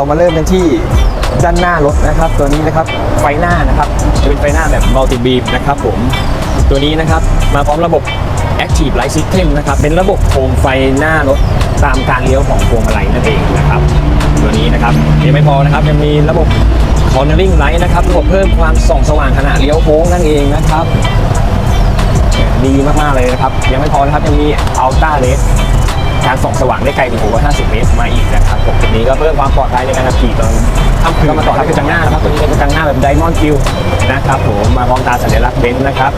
ละครับเรามาเริ่มกันที่ด้านหน้ารถนะครับ ตัวนี้นะครับไฟหน้านะครับจะเป็นไฟหน้าแบบ multi beam นะครับผมตัวนี้นะครับมาพร้อมระบบ active light system นะครับเป็นระบบโคมไฟหน้ารถตามการเลี้ยวของพวงมาลัยนั่นเองนะครับตัวนี้นะครับยังไม่พอนะครับยังมีระบบ cornering light นะครับระบบเพิ่มความส่องสว่างขณะเลี้ยวโค้งนั่นเองนะครับ ดีมากๆเลยนะครับยังไม่พอนะครับยังมี Ultra Red การส่องสว่างได้ไกลถึง650 เมตรมาอีกนะครับผ นี้ก็เพิ่มความปลอดภัยในการขับขี่ตอนค่ำคืนก็มาต่อที่กระจังหน้านะครับตัวนี้เป็นกระจังหน้าแบบ Diamond Q นะครับผมมาพร้อมตาสัญลักษณ์เบนซ์นะครับ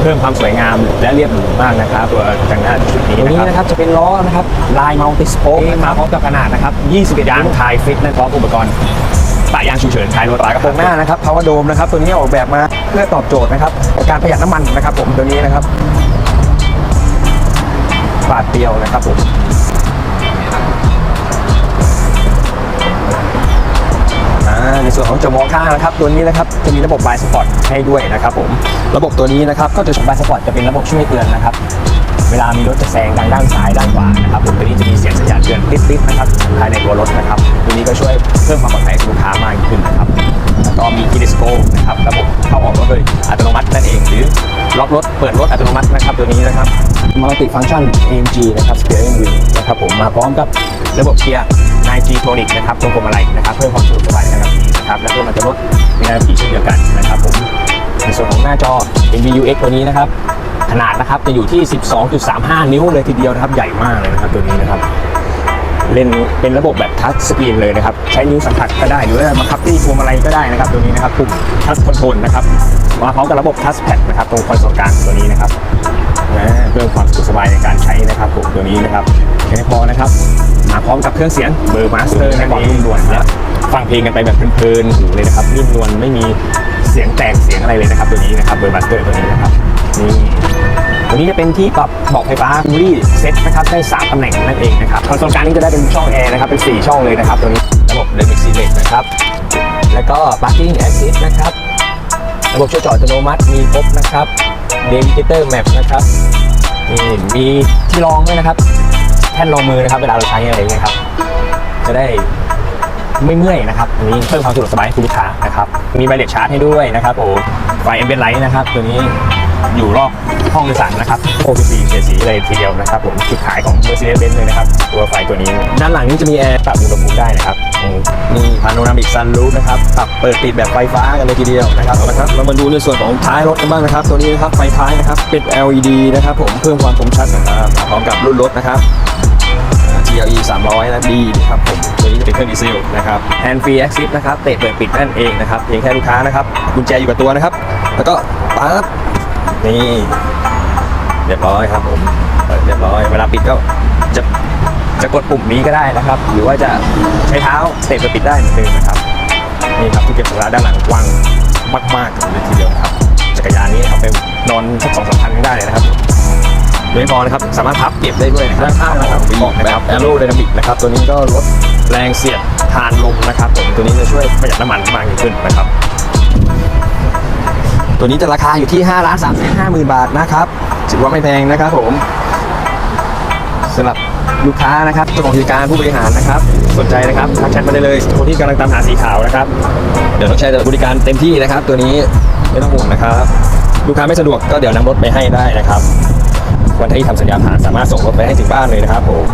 เพิ่มความสวยงามและเรียบหรูมากนะครับตัวกระจังหน้าชุดนี้ตัวนี้นะครับจะเป็นล้อนะครับลาย Multi Spoke มาพร้อมกับขนาดนะครับ21ยางทายฟิตนะพร้อมอุปกรณ์ปะยางฉุกเฉินท้ายรถปะกระโปรงหน้านะครับ power dome นะครับตัวนี้ออกแบบมาเพื่อตอบโจทย์นะครับการประหยัดน้ำมันนะครับผมตัวนี้นะครับปาดเปรียวนะครับผม ในส่วนของจมองข้างนะครับตัวนี้นะครับจะมีระบบ Blind Spot ให้ด้วยนะครับผมระบบตัวนี้นะครับก็จะ Blind Spot จะเป็นระบบช่วยเตือนนะครับเวลามีรถจะแซงทางด้านซ้ายด้านขวานะครับผมตัวนี้จะมีเสียงสัญญาณเตือนติ๊ดๆนะครับภายในตัวรถนะครับตัวนี้ก็ช่วยเพิ่มความปลอดภัยลูกค้ามากขึ้นนะครับแล้วก็มี Key Disco นะครับระบบเข้าออกรถโดยอัตโนมัตินั่นเองหรือล็อกรถเปิดรถอัตโนมัตินะครับตัวนี้นะครับ Multi Function AMG นะครับ Steering Wheel นะครับผมมาพร้อมกับระบบเกียร์ 9G Tronic นะครับตรงพวงมาลัยนะครับเพิ่มความสะดวก แล้วก็มันจะลดในการขับขี่เช่นเดียวกันนะครับผมในส่วนของหน้าจอ NVUX ตัวนี้นะครับ ขนาดนะครับจะอยู่ที่ 12.35 นิ้วเลยทีเดียวนะครับ ใหญ่มากเลยนะครับตัวนี้นะครับเล่นเป็นระบบแบบทัชสกรีนเลยนะครับ ใช้นิ้วสัมผัสก็ได้หรือว่าบังคับที่พวงมาลัยก็ได้นะครับ ตัวนี้นะครับปุ่มทัชคอนโทรลนะครับมาพร้อมกับระบบทัชแพดนะครับตรงคอนโซลกลางตัวนี้นะครับเพิ่มความสะดวกสบายในการใช้นะครับผมตัวนี้นะครับแค่นี้พอนะครับมาพร้อมกับเครื่องเสียงเบอร์มาสเตอร์นะครับนุ่มนนะ ฟังเพลงกันไปแบบเพลินๆหูเลยนะครับนิ่มนวลไม่มีเสียงแตกเสียงอะไรเลยนะครับ ตัวนี้นะครับเบอร์มาสเตอร์ตัวนี้นะครับนี่ตัวนี้จะเป็นที่ปรับเบาะไฟฟ้าบูรี่เซ็ตนะครับได้3ตำแหน่งนั่นเองนะครับคอนโซลกลางนี่จะได้เป็นช่องแอร์นะครับเป็น 4 ช่องเลยนะครับตัวนี้ระบบเลมิกซีเล็กนะครับแล้วก็ parking assist นะครับระบบช่วยจอดอัตโนมัติมีครบนะครับเดมิเตอร์แมปนะครับนี่มีที่รองด้วยนะครับ แท่นรองมือนะครับเวลาเราใช้อะไรเงี้ยครับจะได้ ไม่เมื่อยนะครับอันนี้เพิ่มความสะดวกสบายให้คุณลูกค้านะครับมีไบเลตชาร์จให้ด้วยนะครับโอ้ไฟเอ็มเบนไลท์นะครับตัวนี้อยู่รอบห้องโดยสารนะครับโอพีซีเฉดสีเลยทีเดียวนะครับผมจุดขายของ Mercedes-Benz เลยนะครับ ตัวไฟตัวนี้ ด้านหลังนี้จะมีแอร์ปรับอุณหภูมิได้นะครับอืมมีพาโนรามิกซันรูฟนะครับปรับเปิดปิดแบบไฟฟ้ากันเลยทีเดียวนะครับเอาละครับเรามาดูในส่วนของท้ายรถกันบ้างนะครับ ตัวนี้นะครับไฟท้ายนะครับเป็น LED นะครับผมเพิ่มความคมชัดนะครับมาพร้อมกับรุ่นรถนะครับ GLE 300นะดีนะครับผมตัว นี้จะเป็นเครื่องดีเซลนะครับ Hand Free Access นะครับเตะเปิดปิดนั่นเองนะครับเพียงแค่ลูกค้านะครับกุญแจอยู่กับตัวนะครับ แล้วก็ปั๊บนี่เรียบร้อยครับผมเรียบร้อยเวลาปิดก็จะจะกดปุ่มนี้ก็ได้นะครับ หรือว่าจะใช้เท้าเตะเปิดปิดได้เหมือนเดิมนะครับนี่ครับที่เก็บสัมภาระด้านหลังกว้างมากๆเลยทีเดียวครับจักรยานนี้เอาไปนอนสักสองสามพันก็ได้เลยนะครับ ไม่พอนะครับสามารถพับเก็บได้ด้วยนะครับด้านข้างนะครับปีกนะครับแอโรไดนามิกนะครับตัวนี้ก็ลดแรงเสียดทานลมนะครับผมตัวนี้จะช่วยประหยัดน้ำมันมากยิ่งขึ้นนะครับ ตัวนี้จะราคาอยู่ที่5ล้าน3แสนห้าหมื่นบาทนะครับถือว่าไม่แพงนะครับผมสำหรับลูกค้านะครับเจ้าของกิจการผู้บริหารนะครับ สนใจนะครับทักแชทมาได้เลยคนที่กำลังตามหาสีขาวนะครับ เดี๋ยวต้องใช้บริการเต็มที่นะครับ ตัวนี้ไม่ต้องห่วงนะครับ ลูกค้าไม่สะดวกก็เดี๋ยวนำรถไปให้ได้นะครับ วันที่ทำสัญญาผ่านสามารถส่งรถไปให้ถึงบ้านเลยนะครับผม